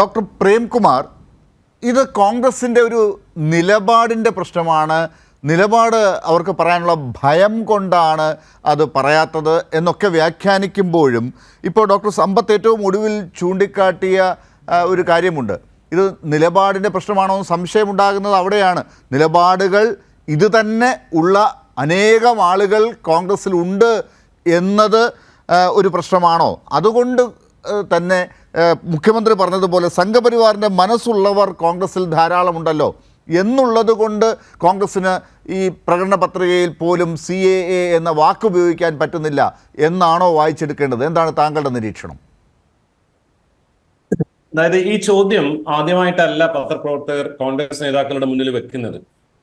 Doctor Premkumar ഇത് കോൺഗ്രസിന്റെ ഒരു നിലപാടിന്റെ പ്രശ്നമാണ്. നിലപാട് അവർക്ക് പറയാനുള്ള ഭയം കൊണ്ടാണ് അത് പറയാത്തത് എന്നൊക്കെ വ്യാഖ്യാനിക്കുമ്പോഴും ഇപ്പോൾ ഡോക്ടർ സമ്പത്ത് ഏറ്റവും ഒടുവിൽ ചൂണ്ടിക്കാട്ടിയ ഒരു കാര്യമുണ്ട്. ഇത് നിലപാടിന്റെ പ്രശ്നമാണോ എന്ന് സംശയമുണ്ടാകുന്നത് അവിടെയാണ്. നിലപാടുകൾ ഇത് തന്നെ ഉള്ള അനേകം ആളുകൾ കോൺഗ്രസ്സിലുണ്ട് എന്നത് ഒരു പ്രശ്നമാണോ? അതുകൊണ്ട് തന്നെ മുഖ്യമന്ത്രി പറഞ്ഞതുപോലെ സംഘപരിവാറിന്റെ മനസ്സുള്ളവർ കോൺഗ്രസ്സിൽ ധാരാളമുണ്ടല്ലോ. എന്നുള്ളത് കൊണ്ട് കോൺഗ്രസ്സിന് ഈ പ്രകടന പത്രികയിൽ പോലും സി എ എ എന്ന വാക്ക് ഉപയോഗിക്കാൻ പറ്റുന്നില്ല എന്നാണോ വായിച്ചെടുക്കേണ്ടത്? എന്താണ് താങ്കളുടെ നിരീക്ഷണം? അതായത് ഈ ചോദ്യം ആദ്യമായിട്ടല്ല പത്രപ്രവർത്തകർ കോൺഗ്രസ് നേതാക്കളുടെ മുന്നിൽ വെക്കുന്നത്.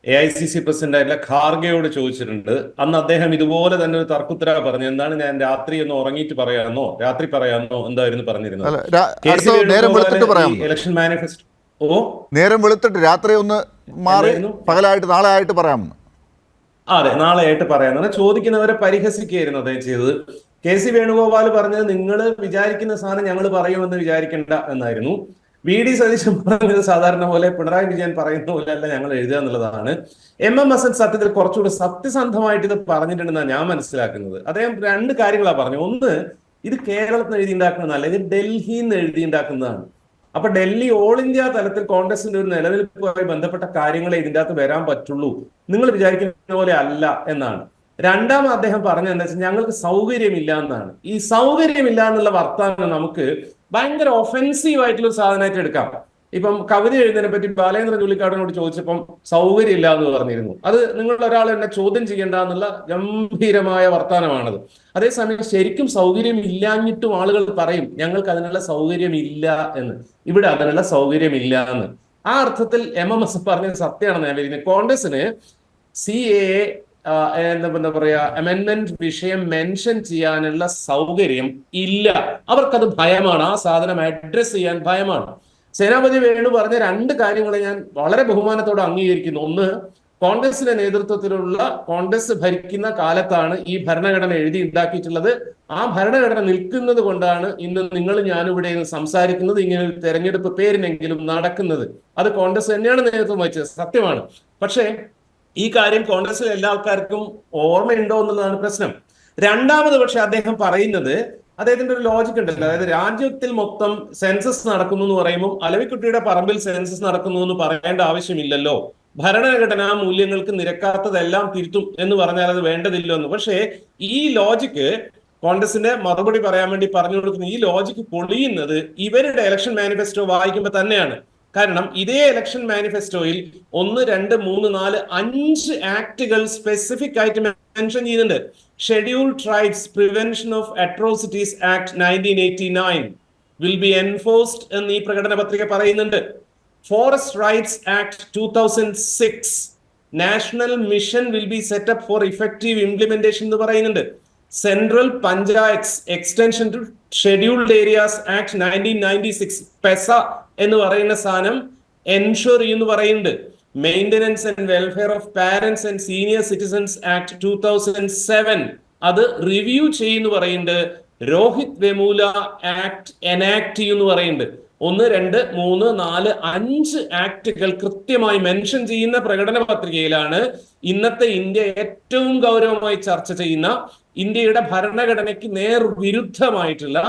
A I C C president ആയിട്ടുള്ള ഖാർഗയോട് ചോദിച്ചിട്ടുണ്ട്. അന്ന് അദ്ദേഹം ഇതുപോലെ തന്നെ ഒരു തർക്കുത്തര പറഞ്ഞു എന്താണ് ഞാൻ രാത്രി ഒന്ന് ഉറങ്ങിയിട്ട് പറയാമെന്നോ രാത്രി പറയാമെന്നോ എന്തായിരുന്നു പറഞ്ഞിരുന്നത്? ഇലക്ഷൻ മാനിഫെസ്റ്റോ ഓ? നേരം വെളുത്തിട്ട് രാത്രി ഒന്ന് മാറി? പകലായിട്ട് നാളെ ആയിട്ട് പറയാമെന്ന്. അതെ നാളെ ആയിട്ട് പറയാമെന്നാണ് ചോദിക്കുന്നവരെ പരിഹസിക്കുകയായിരുന്നു അദ്ദേഹം ചെയ്തത്. കെ സി വേണുഗോപാൽ പറഞ്ഞത് നിങ്ങൾ വിചാരിക്കുന്ന സാധനം ഞങ്ങൾ പറയുമെന്ന് വിചാരിക്കേണ്ട എന്നായിരുന്നു. വി ഡി സതീശൻ പറഞ്ഞത് സാധാരണ പോലെ പിണറായി വിജയൻ പറയുന്ന പോലെ അല്ല ഞങ്ങൾ എഴുതുക എന്നുള്ളതാണ്. എം എം എസ് എൻ സത്യത്തിൽ കുറച്ചുകൂടി സത്യസന്ധമായിട്ട് ഇത് പറഞ്ഞിട്ടുണ്ടെന്നാണ് ഞാൻ മനസ്സിലാക്കുന്നത്. അദ്ദേഹം രണ്ട് കാര്യങ്ങളാണ് പറഞ്ഞു ഒന്ന് ഇത് കേരളത്തിൽ നിന്ന് എഴുതിയുണ്ടാക്കുന്നതല്ല ഇത് ഡൽഹിയിൽ നിന്ന് എഴുതിയുണ്ടാക്കുന്നതാണ് അപ്പൊ ഡൽഹി ഓൾ ഇന്ത്യ തലത്തിൽ കോൺഗ്രസിന്റെ ഒരു നിലനിൽപ്പുമായി ബന്ധപ്പെട്ട കാര്യങ്ങളെ ഇതിന്റെ അകത്ത് വരാൻ പറ്റുള്ളൂ. നിങ്ങൾ വിചാരിക്കുന്ന പോലെ അല്ല എന്നാണ്. രണ്ടാം അദ്ദേഹം പറഞ്ഞത് എന്താ വെച്ചാൽ ഞങ്ങൾക്ക് സൗകര്യമില്ല എന്നാണ്. ഈ സൗകര്യമില്ല എന്നുള്ള വർത്താനം നമുക്ക് ഭയങ്കര ഒഫെൻസീവ് ആയിട്ടുള്ള ഒരു സാധനമായിട്ട് എടുക്കാം. ഇപ്പം കവിത എഴുതുന്നതിനെ പറ്റി ബാലേന്ദ്ര ചുള്ളിക്കാടിനോട് ചോദിച്ചപ്പം സൗകര്യമില്ല എന്ന് പറഞ്ഞിരുന്നു. അത് നിങ്ങൾ ഒരാൾ എന്നെ ചോദ്യം ചെയ്യേണ്ട എന്നുള്ള ഗംഭീരമായ വർത്തമാനമാണത് അതേസമയം ശരിക്കും സൗകര്യം ഇല്ലാഞ്ഞിട്ടും ആളുകൾ പറയും ഞങ്ങൾക്ക് അതിനുള്ള സൗകര്യം ഇല്ല എന്ന്. ഇവിടെ അതിനുള്ള സൗകര്യം ഇല്ല എന്ന്. ആ അർത്ഥത്തിൽ എം എം എസ് പറഞ്ഞത് സത്യമാണെന്ന് ഞാൻ വിചാരിക്കുന്നത് കോൺഗ്രസിന് സി എ എന്താ എന്താ പറയാ അമെന്റ്മെന്റ് വിഷയം മെൻഷൻ ചെയ്യാനുള്ള സൗകര്യം ഇല്ല. അവർക്കത് ഭയമാണ്. ആ സാധനം അഡ്രസ് ചെയ്യാൻ ഭയമാണ്. സേനാപതി വേണു പറഞ്ഞ രണ്ട് കാര്യങ്ങളെ ഞാൻ വളരെ ബഹുമാനത്തോടെ അംഗീകരിക്കുന്നു. ഒന്ന് കോൺഗ്രസിന്റെ നേതൃത്വത്തിലുള്ള കോൺഗ്രസ് ഭരിക്കുന്ന കാലത്താണ് ഈ ഭരണഘടന എഴുതി ഉണ്ടാക്കിയിട്ടുള്ളത്. ആ ഭരണഘടന നിൽക്കുന്നത് കൊണ്ടാണ് ഇന്ന് നിങ്ങൾ ഞാനിവിടെ സംസാരിക്കുന്നത് ഇങ്ങനെ ഒരു തെരഞ്ഞെടുപ്പ് പേരിനെങ്കിലും നടക്കുന്നത്. അത് കോൺഗ്രസ് തന്നെയാണ് നേതൃത്വം വഹിച്ചത്. സത്യമാണ്. പക്ഷേ ഈ കാര്യം കോൺഗ്രസിലെ എല്ലാ ആൾക്കാർക്കും ഓർമ്മയുണ്ടോ എന്നുള്ളതാണ് പ്രശ്നം. രണ്ടാമത് പക്ഷെ അദ്ദേഹം പറയുന്നത് അദ്ദേഹത്തിന്റെ ഒരു ലോജിക് ഉണ്ടല്ലോ. അതായത് രാജ്യത്തിൽ മൊത്തം സെൻസസ് നടക്കുന്നു എന്ന് പറയുമ്പോൾ അലവിക്കുട്ടിയുടെ പറമ്പിൽ സെൻസസ് നടക്കുന്നു എന്ന് പറയേണ്ട ആവശ്യമില്ലല്ലോ. ഭരണഘടനാ മൂല്യങ്ങൾക്ക് നിരക്കാത്തതെല്ലാം തിരുത്തും എന്ന് പറഞ്ഞാൽ അത് വേണ്ടതില്ലോ എന്ന്. പക്ഷേ ഈ ലോജിക്ക് കോൺഗ്രസിന്റെ മറുപടി പറയാൻ വേണ്ടി പറഞ്ഞു കൊടുക്കുന്ന ഈ ലോജിക്ക് പൊളിയുന്നത് ഇവരുടെ ഇലക്ഷൻ മാനിഫെസ്റ്റോ വായിക്കുമ്പോൾ തന്നെയാണ്. കാരണം ഇതേ ഇലക്ഷൻ മാനിഫെസ്റ്റോയിൽ ഒന്ന് രണ്ട് മൂന്ന് നാല് അഞ്ച് ആക്ടുകൾ സ്പെസിഫിക് ആയിട്ട് മെൻഷൻ ചെയ്യുന്നുണ്ട്. Schedule tribes prevention of atrocities act nineteen eighty nine will be enforced എന്ന് ഈ പ്രകടന പത്രിക പറയുന്നുണ്ട്. Forest rights act two thousand six national mission will be set up for effective implementation എന്ന് പറയുന്നുണ്ട്. Central panchayat extension to scheduled areas act nineteen ninety six PESA എന്ന് പറയുന്ന സാധനം എൻഷുർ എന്ന് പറയുന്നുണ്ട്. Maintenance and welfare of parents and senior citizens act two thousand seven അത് review ചെയ്യുന്നു പറയുന്നുണ്ട്. രോഹിത് വെമൂല ആക്ട് എനാക്ട് എന്ന് പറയുന്നുണ്ട്. ഒന്ന് രണ്ട് മൂന്ന് നാല് അഞ്ച് ആക്ടുകൾ കൃത്യമായി മെൻഷൻ ചെയ്യുന്ന പ്രകടന പത്രികയിലാണ് ഇന്നത്തെ ഇന്ത്യ ഏറ്റവും ഗൗരവമായി ചർച്ച ചെയ്യുന്ന ഇന്ത്യയുടെ ഭരണഘടനയ്ക്ക് നേർ വിരുദ്ധമായിട്ടുള്ള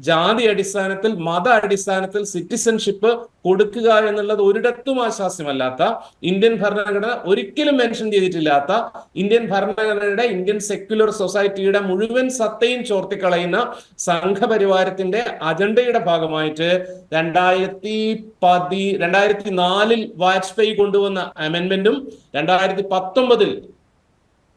ജാതി അടിസ്ഥാനത്തിൽ മത അടിസ്ഥാനത്തിൽ സിറ്റിസൺഷിപ്പ് കൊടുക്കുക എന്നുള്ളത് ഒരിടത്തും ആശാസ്യമല്ലാത്ത ഇന്ത്യൻ ഭരണഘടന ഒരിക്കലും മെൻഷൻ ചെയ്തിട്ടില്ലാത്ത ഇന്ത്യൻ ഭരണഘടനയുടെ ഇന്ത്യൻ സെക്യുലർ സൊസൈറ്റിയുടെ മുഴുവൻ സത്തയും ചോർത്തിക്കളയുന്ന സംഘപരിവാരത്തിന്റെ അജണ്ടയുടെ ഭാഗമായിട്ട് രണ്ടായിരത്തി പതി രണ്ടായിരത്തി നാലിൽ വാജ്പേയി കൊണ്ടുവന്ന അമെന്റ്മെന്റും രണ്ടായിരത്തി പത്തൊമ്പതിൽ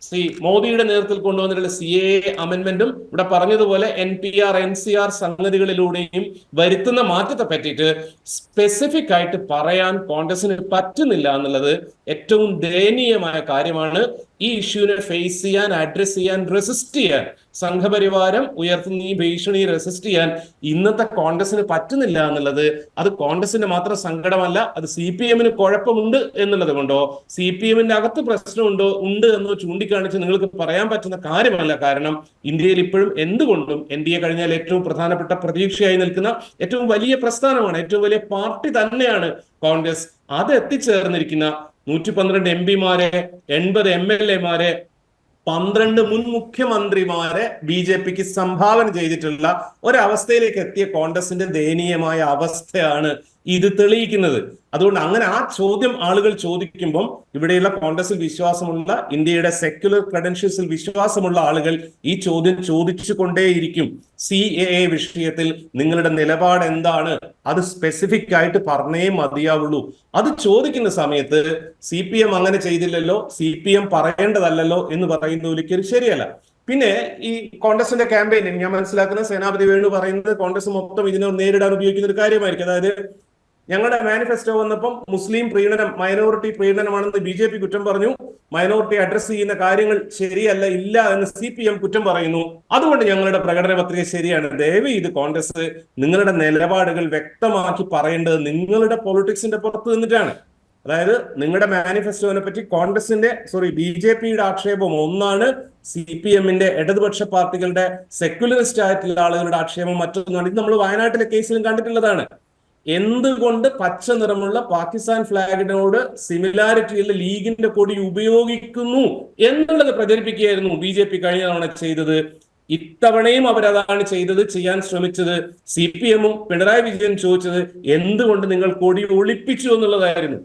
ശ്രീ മോദിയുടെ നേതൃത്വത്തിൽ കൊണ്ടുവന്നിട്ടുള്ള സി എ അമെന്റ്മെന്റും ഇവിടെ പറഞ്ഞതുപോലെ N P R N C R സംഗതികളിലൂടെയും വരുത്തുന്ന മാറ്റത്തെ പറ്റിയിട്ട് സ്പെസിഫിക് ആയിട്ട് പറയാൻ കോൺഗ്രസിന് പറ്റുന്നില്ല എന്നുള്ളത് ഏറ്റവും ദയനീയമായ കാര്യമാണ്. ഈ ഇഷ്യൂവിനെ ഫേസ് ചെയ്യാൻ അഡ്രസ് ചെയ്യാൻ റെസിസ്റ്റ് ചെയ്യാൻ സംഘപരിവാരം ഉയർത്തുന്ന ഈ ഭീഷണി റെസിസ്റ്റ് ചെയ്യാൻ ഇന്നത്തെ കോൺഗ്രസിന് പറ്റുന്നില്ല എന്നുള്ളത് അത് കോൺഗ്രസിന്റെ മാത്രം സങ്കടമല്ല അത് സി പി എമ്മിന് കുഴപ്പമുണ്ട് എന്നുള്ളത് കൊണ്ടോ സി പി എമ്മിന്റെ അകത്ത് പ്രശ്നമുണ്ടോ ഉണ്ട് എന്നോ ചൂണ്ടിക്കാണിച്ച് നിങ്ങൾക്ക് പറയാൻ പറ്റുന്ന കാര്യമല്ല. കാരണം ഇന്ത്യയിൽ ഇപ്പോഴും എന്തുകൊണ്ടും എൻ ഡി എ കഴിഞ്ഞാൽ ഏറ്റവും പ്രധാനപ്പെട്ട പ്രതീക്ഷയായി നിൽക്കുന്ന ഏറ്റവും വലിയ പ്രസ്ഥാനമാണ് ഏറ്റവും വലിയ പാർട്ടി തന്നെയാണ് കോൺഗ്രസ്. അത് എത്തിച്ചേർന്നിരിക്കുന്ന നൂറ്റി പന്ത്രണ്ട് എം പിമാരെ എൺപത് എം എൽ എമാരെ പന്ത്രണ്ട് മുൻ മുഖ്യമന്ത്രിമാരെ ബി ജെ പിക്ക് സംഭാവന ചെയ്തിട്ടുള്ള ഒരവസ്ഥയിലേക്ക് എത്തിയ കോൺഗ്രസിന്റെ ദയനീയമായ അവസ്ഥയാണ് ഇത് തെളിയിക്കുന്നത്. അതുകൊണ്ട് അങ്ങനെ ആ ചോദ്യം ആളുകൾ ചോദിക്കുമ്പം ഇവിടെയുള്ള കോൺഗ്രസിൽ വിശ്വാസമുള്ള ഇന്ത്യയുടെ സെക്യുലർ ക്രെഡൻഷ്യൽസിൽ വിശ്വാസമുള്ള ആളുകൾ ഈ ചോദ്യം ചോദിച്ചു കൊണ്ടേയിരിക്കും സി എ എ വിഷയത്തിൽ നിങ്ങളുടെ നിലപാട് എന്താണ്? അത് സ്പെസിഫിക് ആയിട്ട് പറഞ്ഞേ മതിയാവുള്ളൂ. അത് ചോദിക്കുന്ന സമയത്ത് സി പി എം അങ്ങനെ ചെയ്തില്ലല്ലോ സി പി എം പറയേണ്ടതല്ലല്ലോ എന്ന് പറയുന്ന ഒരിക്കലും ശരിയല്ല. പിന്നെ ഈ കോൺഗ്രസിന്റെ ക്യാമ്പയിനിൽ ഞാൻ മനസ്സിലാക്കുന്ന സേനാപതി വേണു പറയുന്നത് കോൺഗ്രസ് മൊത്തം ഇതിനെ നേരിടാൻ ഉപയോഗിക്കുന്ന ഒരു കാര്യമായിരിക്കും. അതായത് ഞങ്ങളുടെ മാനിഫെസ്റ്റോ വന്നപ്പം മുസ്ലിം പ്രീണനം മൈനോറിറ്റി പ്രീണനമാണെന്ന് ബി ജെ പി കുറ്റം പറഞ്ഞു. മൈനോറിറ്റി അഡ്രസ് ചെയ്യുന്ന കാര്യങ്ങൾ ശരിയല്ല ഇല്ല എന്ന് സി പി എം കുറ്റം പറയുന്നു. അതുകൊണ്ട് ഞങ്ങളുടെ പ്രകടന പത്രിക ശരിയാണ്. ദയവ് ഇത് കോൺഗ്രസ് നിങ്ങളുടെ നിലപാടുകൾ വ്യക്തമാക്കി പറയേണ്ടത് നിങ്ങളുടെ പൊളിറ്റിക്സിന്റെ പുറത്ത് നിന്നിട്ടാണ്. അതായത് നിങ്ങളുടെ മാനിഫെസ്റ്റോനെ പറ്റി കോൺഗ്രസിന്റെ സോറി ബി ജെ പിയുടെ ആക്ഷേപം ഒന്നാണ് സി പി എമ്മിന്റെ ഇടതുപക്ഷ പാർട്ടികളുടെ സെക്യുലറിസ്റ്റ് ആയിട്ടുള്ള ആളുകളുടെ ആക്ഷേപം മറ്റൊന്നാണ്. ഇത് നമ്മൾ വയനാട്ടിലെ കേസിലും കണ്ടിട്ടുള്ളതാണ്. എന്തുകൊണ്ട് പച്ച നിറമുള്ള പാകിസ്ഥാൻ ഫ്ലാഗിനോട് സിമിലാരിറ്റി ഉള്ള ലീഗിന്റെ കൊടി ഉപയോഗിക്കുന്നു എന്നുള്ളത് പ്രചരിപ്പിക്കുകയായിരുന്നു ബി ജെ പി കഴിഞ്ഞ തവണ ചെയ്തത്. ഇത്തവണയും അവരതാണ് ചെയ്തത് ചെയ്യാൻ ശ്രമിച്ചത്. സി പി എമ്മും പിണറായി വിജയൻ ചോദിച്ചത് എന്തുകൊണ്ട് നിങ്ങൾ കൊടി ഒളിപ്പിച്ചു എന്നുള്ളതായിരുന്നു.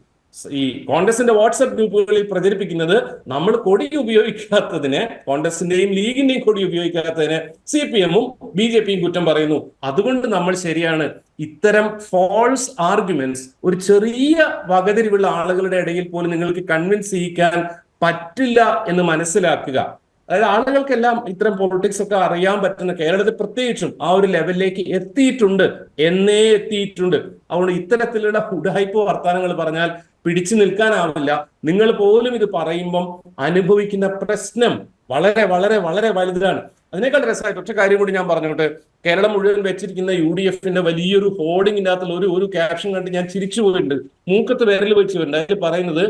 ഈ കോൺഗ്രസിന്റെ വാട്സപ്പ് ഗ്രൂപ്പുകളിൽ പ്രചരിപ്പിക്കുന്നത് നമ്മൾ കൊടി ഉപയോഗിക്കാത്തതിന് കോൺഗ്രസിന്റെയും ലീഗിന്റെയും കൊടി ഉപയോഗിക്കാത്തതിന് സി പി എമ്മും ബി ജെ പിയും കുറ്റം പറയുന്നു. അതുകൊണ്ട് നമ്മൾ ശരിയാണ്. ഇത്തരം ഫോൾസ് ആർഗ്യുമെന്റ്സ് ഒരു ചെറിയ വകതിരിവുള്ള ആളുകളുടെ ഇടയിൽ പോലും നിങ്ങൾക്ക് കൺവിൻസ് ചെയ്യിക്കാൻ പറ്റില്ല എന്ന് മനസ്സിലാക്കുക. അതായത് ആളുകൾക്കെല്ലാം ഇത്തരം പൊളിറ്റിക്സ് ഒക്കെ അറിയാൻ പറ്റുന്ന കേരളത്തിൽ പ്രത്യേകിച്ചും ആ ഒരു ലെവലിലേക്ക് എത്തിയിട്ടുണ്ട്. എന്നേ എത്തിയിട്ടുണ്ട്. അതുകൊണ്ട് ഇത്തരത്തിലുള്ള ഉടായ്പ വർത്തമാനങ്ങൾ പറഞ്ഞാൽ പിടിച്ചു നിൽക്കാനാവില്ല. നിങ്ങൾ പോലും ഇത് പറയുമ്പം അനുഭവിക്കുന്ന പ്രശ്നം വളരെ വളരെ വളരെ വലുതാണ്. അതിനേക്കാൾ രസമായിട്ട് ഒറ്റ കാര്യം കൂടി ഞാൻ പറഞ്ഞോട്ടെ. കേരളം മുഴുവൻ വെച്ചിരിക്കുന്ന യു ഡി എഫിന്റെ വലിയൊരു ഹോർഡിങ്ങിന്റെ അകത്തുള്ള ഒരു ഒരു ക്യാപ്ഷൻ കണ്ട് ഞാൻ ചിരിച്ചു പോയിട്ടുണ്ട്. മൂക്കത്ത് വിരൽ വെച്ചിട്ടുണ്ട് അതിൽ പറയുന്നത്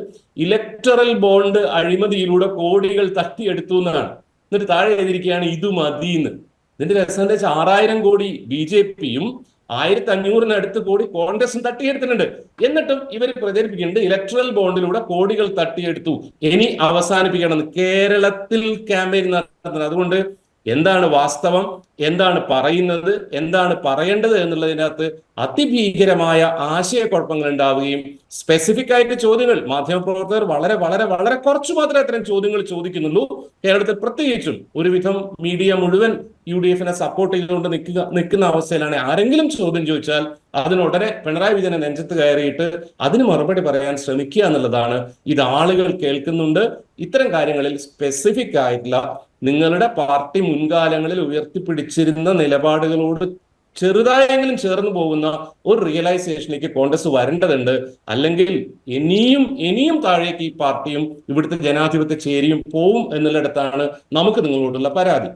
ഇലക്ടറൽ ബോണ്ട് അഴിമതിയിലൂടെ കോടികൾ തട്ടിയെടുത്തു എന്നാണ്. എന്നിട്ട് താഴെ എഴുതിയിരിക്കുകയാണ് ഇത് മതി എന്ന് ഇതിന്റെ രസം എന്താ വെച്ചാൽ ആറായിരം കോടി ബി ജെ പിയും ആയിരത്തി അഞ്ഞൂറിനടുത്ത് കോടി കോൺഗ്രസും തട്ടിയെടുത്തിട്ടുണ്ട്. എന്നിട്ടും ഇവർ പ്രചരിപ്പിക്കുന്നുണ്ട് ഇലക്ട്രൽ ബോണ്ടിലൂടെ കോടികൾ തട്ടിയെടുത്തു. ഇനി അവസാനിപ്പിക്കണം കേരളത്തിൽ ക്യാമ്പയിൻ നടത്തുന്നത് അതുകൊണ്ട് എന്താണ് വാസ്തവം? എന്താണ് പറയുന്നത്? എന്താണ് പറയേണ്ടത് എന്നുള്ളതിനകത്ത് അതിഭീകരമായ ആശയക്കുഴപ്പങ്ങൾ ഉണ്ടാവുകയും സ്പെസിഫിക് ആയിട്ട് ചോദ്യങ്ങൾ മാധ്യമപ്രവർത്തകർ വളരെ വളരെ വളരെ കുറച്ചു മാത്രമേ അത്തരം ചോദ്യങ്ങൾ ചോദിക്കുന്നുള്ളൂ. കേരളത്തിൽ പ്രത്യേകിച്ചും ഒരുവിധം മീഡിയ മുഴുവൻ യു ഡി എഫിനെ സപ്പോർട്ട് ചെയ്തുകൊണ്ട് നിൽക്കുക നിൽക്കുന്ന അവസ്ഥയിലാണ്. ആരെങ്കിലും ചോദ്യം ചോദിച്ചാൽ അതിനുടനെ പിണറായി വിജയനെ നെഞ്ചത്ത് കയറിയിട്ട് അതിന് മറുപടി പറയാൻ ശ്രമിക്കുക എന്നുള്ളതാണ് ഇത് ആളുകൾ കേൾക്കുന്നുണ്ട്. ഇത്തരം കാര്യങ്ങളിൽ സ്പെസിഫിക് ആയിട്ടുള്ള നിങ്ങളുടെ പാർട്ടി മുൻകാലങ്ങളിൽ ഉയർത്തിപ്പിടിച്ചിരുന്ന നിലപാടുകളോട് ചെറുതായെങ്കിലും ചേർന്ന് പോകുന്ന ഒരു റിയലൈസേഷനിലേക്ക് കോൺഗ്രസ് വരേണ്ടതുണ്ട്. അല്ലെങ്കിൽ ഇനിയും ഇനിയും താഴേക്ക് ഈ പാർട്ടിയും ഇവിടുത്തെ ജനാധിപത്യ ചേരിയും പോവും എന്നുള്ളിടത്താണ് നമുക്ക് നിങ്ങളോടുള്ള പരാതി.